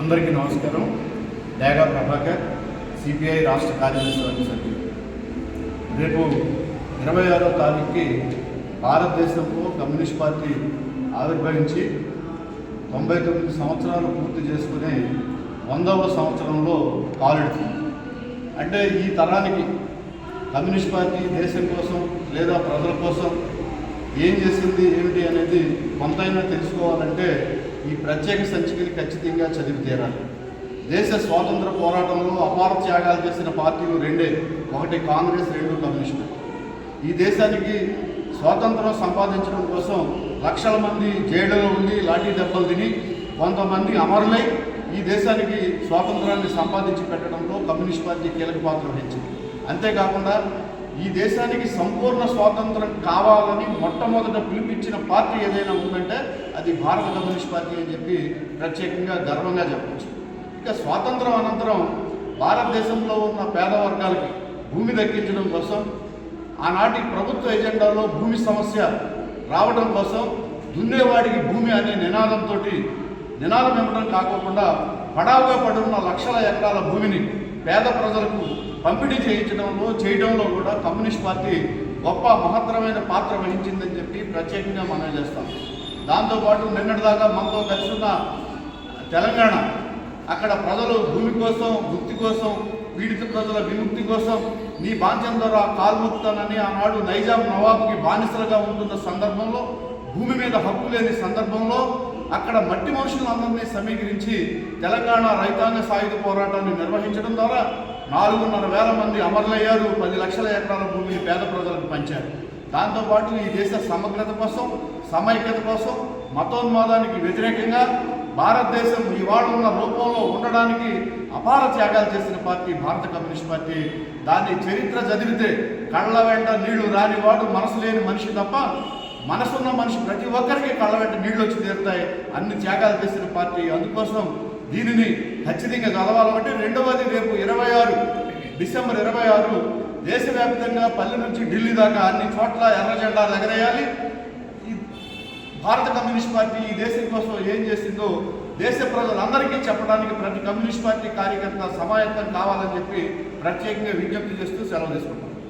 అందరికీ నమస్కారం. డేగా ప్రభాకర్ సిపిఐ రాష్ట్ర కార్యదర్శి సభ్యులు రేపు ఇరవై ఆరో తారీఖుకి భారతదేశంలో కమ్యూనిస్ట్ పార్టీ ఆవిర్భవించి తొంభై తొమ్మిది సంవత్సరాలు పూర్తి చేసుకుని వందవ సంవత్సరంలో కాలెడుతుంది. అంటే ఈ తరానికి కమ్యూనిస్ట్ పార్టీ దేశం కోసం లేదా ప్రజల కోసం ఏం చేసింది ఏమిటి అనేది కొంతైనా తెలుసుకోవాలంటే ఈ ప్రత్యేక సంచికని ఖచ్చితంగా చదివి తీరాలి. దేశ స్వాతంత్ర పోరాటంలో అపార త్యాగాలు చేసిన పార్టీలు రెండే. ఒకటి కాంగ్రెస్ రెండు కమ్యూనిస్టు ఈ దేశానికి స్వాతంత్రం సంపాదించడం కోసం లక్షల మంది జైళ్ళలో ఉండి లాఠీ దెబ్బలు తిని కొంతమంది అమరులై ఈ దేశానికి స్వాతంత్రాన్ని సంపాదించి పెట్టడంలో కమ్యూనిస్ట్ పార్టీ కీలక పాత్ర వహించింది. అంతేకాకుండా ఈ దేశానికి సంపూర్ణ స్వాతంత్రం కావాలని మొట్టమొదట పిలిపించిన పార్టీ ఏదైనా ఉందంటే అది భారత కమ్యూనిస్ట్ పార్టీ అని చెప్పి ప్రత్యేకంగా గర్వంగా చెప్పచ్చు. ఇక స్వాతంత్రం అనంతరం భారతదేశంలో ఉన్న పేద వర్గాలకి భూమి దక్కించడం కోసం ఆనాటి ప్రభుత్వ ఎజెండాలో భూమి సమస్య రావడం కోసం దున్నేవాడికి భూమి అనే నినాదంతో నినాదం ఇవ్వడం కాకుండా పడావుగా పడున్న లక్షల ఎకరాల భూమిని పేద ప్రజలకు పంపిణీ చేయించడంలో చేయడంలో కూడా కమ్యూనిస్ట్ పార్టీ గొప్ప మహత్తరమైన పాత్ర వహించిందని చెప్పి ప్రత్యేకంగా మనం చేస్తాం. దాంతోపాటు నిన్నటిదాకా మనతో కలిసి ఉన్న తెలంగాణ అక్కడ ప్రజలు భూమి కోసం వృత్తి కోసం పీడిత ప్రజల విముక్తి కోసం నీ బాంఛం ద్వారా కాల్ముక్తానని ఆనాడు నైజాం నవాబుకి బానిసలుగా ఉంటున్న సందర్భంలో భూమి మీద హక్కు లేని సందర్భంలో అక్కడ మట్టి మనుషులందరినీ సమీకరించి తెలంగాణ రైతాంగ సాయుధ పోరాటాన్ని నిర్వహించడం ద్వారా నాలుగున్నర వేల మంది అమరులయ్యారు పది లక్షల ఎకరాల భూమిని పేద ప్రజలకు పంచారు. దాంతోపాటు ఈ దేశ సమగ్రత కోసం సమైక్యత కోసం మతోన్మాదానికి వ్యతిరేకంగా భారతదేశం ఇవాళ ఉన్న రూపంలో ఉండడానికి అపార త్యాగాలు చేసిన పార్టీ భారత కమ్యూనిస్ట్ పార్టీ. దాన్ని చరిత్ర చదివితే కళ్ళ వెంట నీళ్ళు రానివాడు మనసు లేని మనిషి తప్ప మనసున్న మనిషి ప్రతి ఒక్కరికి కళ్ళ వెంట నీళ్ళు వచ్చి తీరుతాయి. అన్ని త్యాగాలు చేసిన పార్టీ. అందుకోసం దీనిని ఖచ్చితంగా చదవాలంటే రెండవది రేపు ఇరవై ఆరు డిసెంబర్ ఇరవై ఆరు దేశవ్యాప్తంగా పల్లె నుంచి ఢిల్లీ దాకా అన్ని చోట్ల ఎర్ర జెండాలు ఎగరేయాలి. ఈ భారత కమ్యూనిస్ట్ పార్టీ ఈ దేశం కోసం ఏం చేసిందో దేశ ప్రజలందరికీ చెప్పడానికి ప్రతి కమ్యూనిస్ట్ పార్టీ కార్యకర్త సమాయత్తం కావాలని చెప్పి ప్రత్యేకంగా విజ్ఞప్తి చేస్తూ సెలవు తీసుకుంటాం